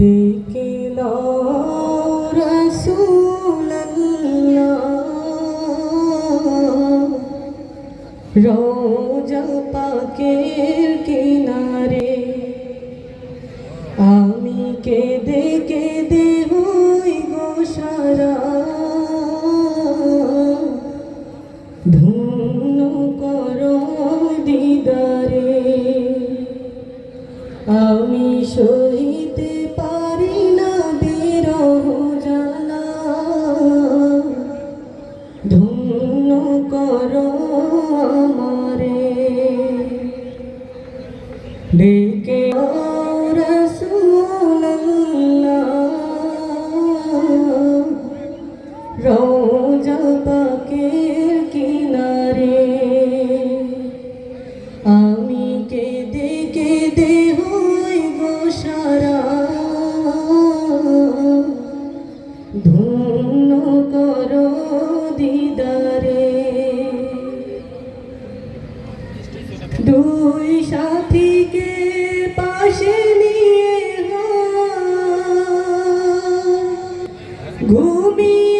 ডেকে রসুল্লাহ রোজা পাকের কিনারে আমি কেঁদে কেঁদে হই গো সারা। ধন্য দিদারে, আমি সহিতে ধন্য সাথীকে পাশে নিয়ে ঘুমিয়ে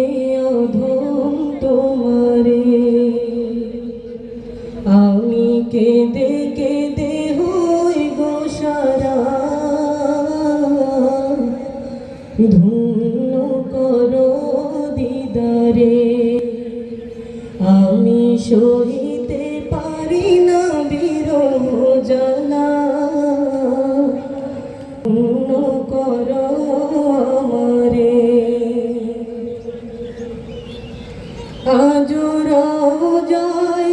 আমি সহিতে পারি না বিরহ জ্বালা কর আমারে। আজ রাজাই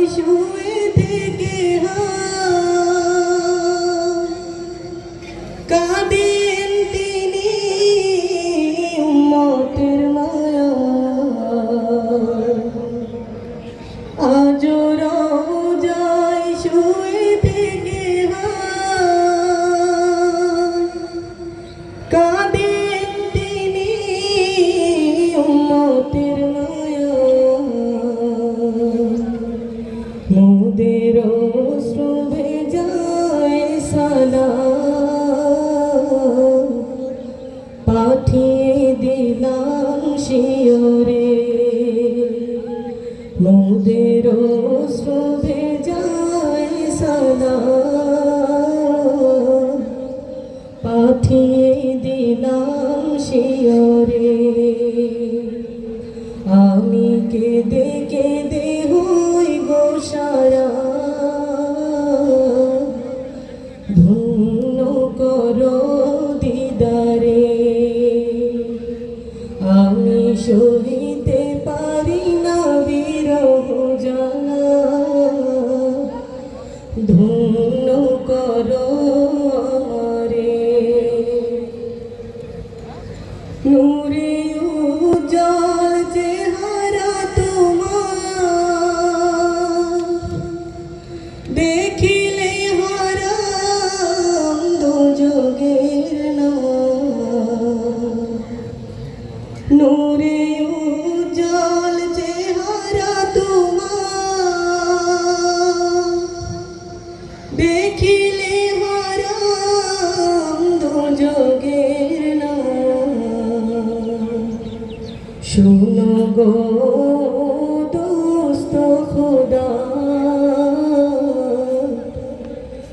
আমি কেঁদে কেঁদে হই গো সারা। ধন্য করো দিদারে। আমি সহিতে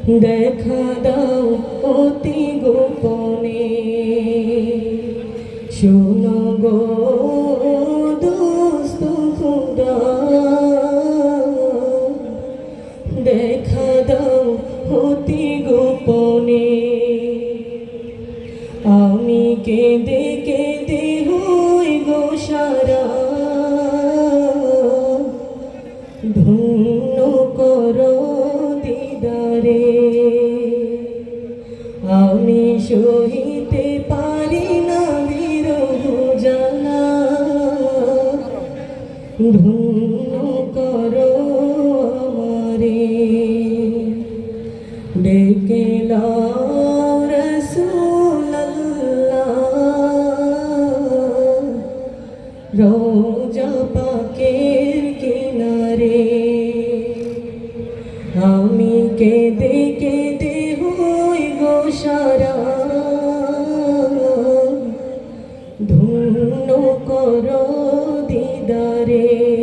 দেখা দাও অতি গোপনে। শোনো গো খুদা। দেখা দাও গোপনে। আমি কেঁদে কেঁদে হই গো সারা। সহিতে পারি না বিরহ জানা। ধন্য করো আমারে। ডেকে রসুল্লাহ রোজা পাকে ধন্য করো দিদারে।